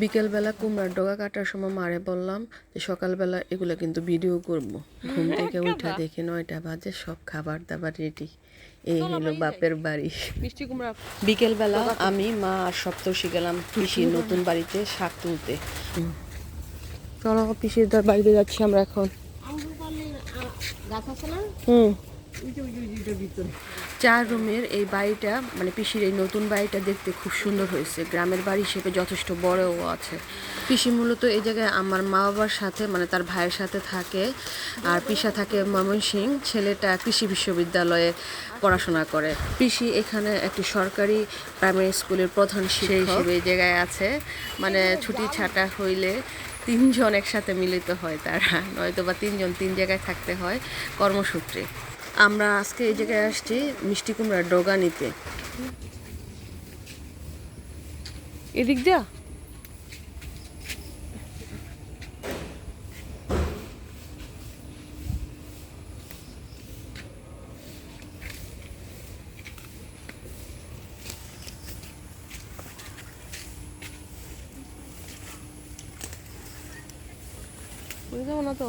বিকেলবেলা কুমড়ার ডগা কাটার সময় মারে বললাম যে সকালবেলা এগুলো কিন্তু ভিডিও করব। ঘুম থেকে উঠা দেখি নয়টা বাজে সব খাবার দাবার রেডি এই হলো বাপের বাড়ি। মিষ্টি কুমড়া বিকেলবেলা আমি মা আর সপ্তর্ষি গেলাম পিসির নতুন বাড়িতে শাক তুলতে। চলো পিসির বাড়িতে যাচ্ছি আমরা এখন। গাছ হুম। চার রুমের এই বাড়িটা মানে পিসির এই নতুন বাড়িটা দেখতে খুব সুন্দর হয়েছে। গ্রামের বাড়ি হিসেবে যথেষ্ট বড়ও আছে। পিসি মূলত এই জায়গায় আমার মা বাবার সাথে মানে তার ভাইয়ের সাথে থাকে আর পিসা থাকে ময়মনসিং। ছেলেটা কৃষি বিশ্ববিদ্যালয়ে পড়াশোনা করে। পিসি এখানে একটি সরকারি প্রাইমারি স্কুলের প্রধান শিক্ষক। হিসেবে এই জায়গায় আছে। মানে ছুটি ছাটা হইলে তিনজন একসাথে মিলিত হয় তারা। নয়তো বা তিনজন তিন জায়গায় থাকতে হয় কর্মসূত্রে। আমরা আজকে এই জায়গায় আসছি মিষ্টি কুমড়ার ডগা নিতে। এদিক দিয়া? বুঝতে না তো?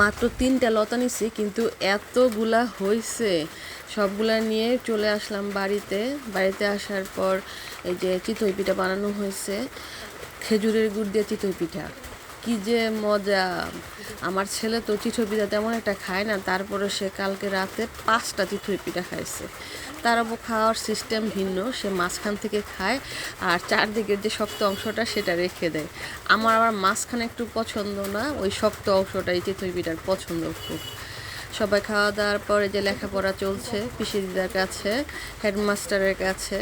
মাত্র তিনটা লতা নিছি, কিন্তু এতগুলা হয়েছে সবগুলা নিয়ে চলে আসলাম বাড়িতে। বাড়িতে আসার পর এই যে চিতই পিঠা বানানো হয়েছে, খেজুরের গুড় দিয়ে চিতই পিঠা। কি যে মজা। আমার ছেলে তো চিতই পিঠা তেমন একটা খায় না তারপরে সে কালকে রাতে পাঁচটা চিঠুই পিঠা খাইছে। তার আবার খাওয়ার সিস্টেম ভিন্ন, সে মাঝখান থেকে খায় আর চারদিকের যে শক্ত অংশটা সেটা রেখে দেয়। আমার আবার মাঝখানে একটু পছন্দ না, ওই শক্ত অংশটাই চিতই পিঠার পছন্দ খুব। সবাই খাওয়া দাওয়ার পরে যে লেখাপড়া চলছে পিসি দিদার কাছে, হেডমাস্টারের কাছে,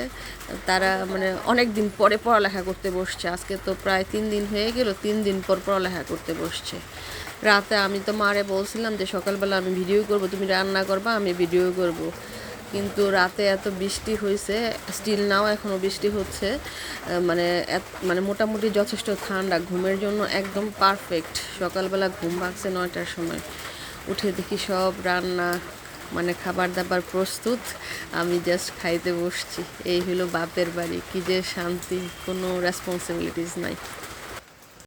তারা মানে অনেক দিন পরে পড়ালেখা করতে বসছে। আজকে তো প্রায় তিন দিন হয়ে গেল, তিন দিন পর পড়ালেখা করতে বসছে। রাতে আমি তো মারে বলছিলাম যে, সকালবেলা আমি ভিডিও করব, তুমি রান্না করবা, আমি ভিডিও করব। কিন্তু রাতে এত বৃষ্টি হয়েছে স্টিল নাও এখনও বৃষ্টি হচ্ছে মানে মানে মোটামুটি যথেষ্ট ঠান্ডা, ঘুমের জন্য একদম পারফেক্ট। সকালবেলা ঘুম ভাগছে নয়টার সময়। উঠে দেখি সব রান্না মানে খাবার দাবার প্রস্তুত। আমি জাস্ট খাইতে বসছি। এই হলো বাপের বাড়ি। কী যে শান্তি, কোনো রেসপন্সিবিলিটিস নাই।